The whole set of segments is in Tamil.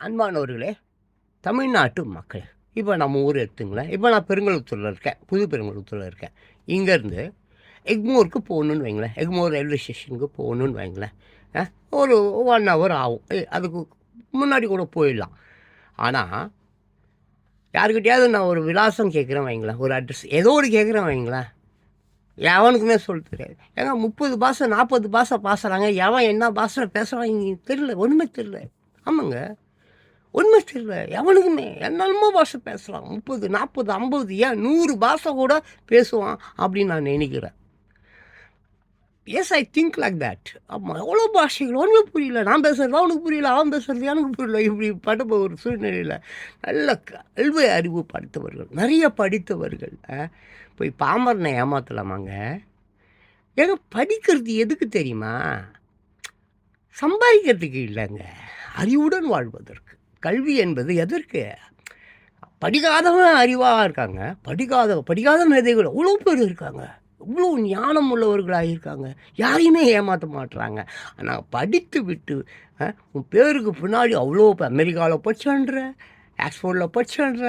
அன்பானவர்களே தமிழ்நாட்டு மக்கள் இப்போ நம்ம ஊர் எடுத்துங்களேன். இப்போ நான் பெருங்குளத்தூரில் இருக்கேன் புது பெருங்குளத்தூரில் இருக்கேன். இங்கேருந்து எக்மோருக்கு போகணுன்னு வைங்களேன். எக்மோர் ரயில்வே ஸ்டேஷனுக்கு போகணுன்னு வைங்களேன். ஆ, ஒரு ஒன் ஹவர் ஆகும். அதுக்கு முன்னாடி கூட போயிடலாம். ஆனால் யாருக்கிட்டையாவது நான் ஒரு விலாசம் கேட்குறேன் வைங்களேன் ஒரு அட்ரஸ் ஏதோ ஒரு கேட்குறேன் வைங்களேன். எவனுக்குமே சொல்ல தெரியாது. ஏங்க முப்பது பாஷை நாற்பது பாஷை பேசுகிறாங்க எவன் என்ன பாஷை பேசுகிறான் இங்கே தெரியல ஒன்றுமே தெரியல. ஆமாங்க. உண்மை தெரியல. எவனுக்குமே என்னென்னமோ பாஷை பேசலாம். முப்பது நாற்பது ஐம்பது ஏன் நூறு பாஷை கூட பேசுவான் அப்படின்னு நான் நினைக்கிறேன். Yes I think like that ஆமாம் எவ்வளோ பாஷைகள்? ஒன்றுமே புரியல. நான் பேசுறது அவனுக்கு புரியல? அவன் பேசுறது எனக்கு புரியல? இப்படி பட்ட ஒரு சூழ்நிலையில் நல்ல கல்வி அறிவு படித்தவர்கள் நிறைய படித்தவர்கள் போய் பாமரனை ஏமாத்தலாமாங்க? ஏங்க படிக்கிறது எதுக்கு தெரியுமா? சம்பாதிக்கிறதுக்கு இல்லைங்க. அறிவுடன் வாழ்வதற்கு. கல்வி என்பது எதற்கு? படிக்காதவன் அறிவாக இருக்காங்க. படிக்காத படிக்காத மேதைகள் அவ்வளோ பேர் இருக்காங்க. இவ்வளோ ஞானம் உள்ளவர்களாக இருக்காங்க. யாரையுமே ஏமாற்ற மாட்டுறாங்க ஆனால் படித்து விட்டு உன் பேருக்கு பின்னாடி அவ்வளோ அமெரிக்காவில் படிச்சன்ற ஆக்ஸ்போர்டில் படிச்சன்ற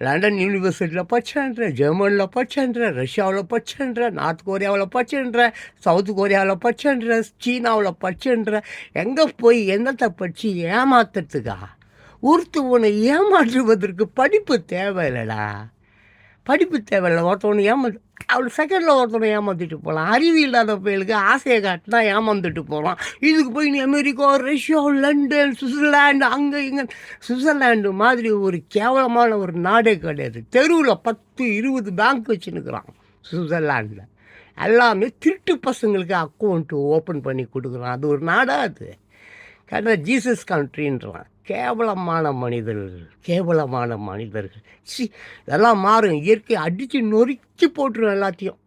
லண்டன் யூனிவர்சிட்டியில் படிச்சன்ற ஜெர்மனியில் படிச்சன்ற ரஷ்யாவில் படிச்சன்ற நார்த் கொரியாவில் படிச்சன்ற சவுத் கொரியாவில் படிச்சன்ற சீனாவில் படிச்சன்ற எங்கே போய் என்னத்தை படித்து ஏமாத்துறதுக்கா? ஒருத்தவனை ஏமாற்றுவதற்கு படிப்பு தேவையில்லடா. படிப்பு தேவையில்லை. ஒருத்தவனை ஏமா அவள் செகண்டில் ஒருத்தவனை ஏமாற்றிட்டு போகலாம். அறிவு இல்லாத பயலுக்கு ஆசையை காட்டினா ஏமாந்துட்டு போகலாம். இதுக்கு போய் நீ அமெரிக்கா ரஷ்யா லண்டன் சுவிட்சர்லாண்டு அங்கே இங்கே சுவிட்சர்லாண்டு மாதிரி ஒரு கேவலமான ஒரு நாடே கிடையாது. தெருவில் பத்து இருபது பேங்க் வச்சுன்னுக்குறான் சுவிட்சர்லாண்டில் எல்லாமே திருட்டு பசங்களுக்கு அக்கௌண்ட்டு ஓப்பன் பண்ணி கொடுக்குறான். அது ஒரு நாடாக அது. கண்ட ஜீசஸ் கண்ட்ரின்றான் கேவலமான மனிதர்கள் கேவலமான மனிதர்கள். சி இதெல்லாம் மாறும். இயற்கை அடித்து நொறுக்கி போட்டுரும் எல்லாத்தையும்.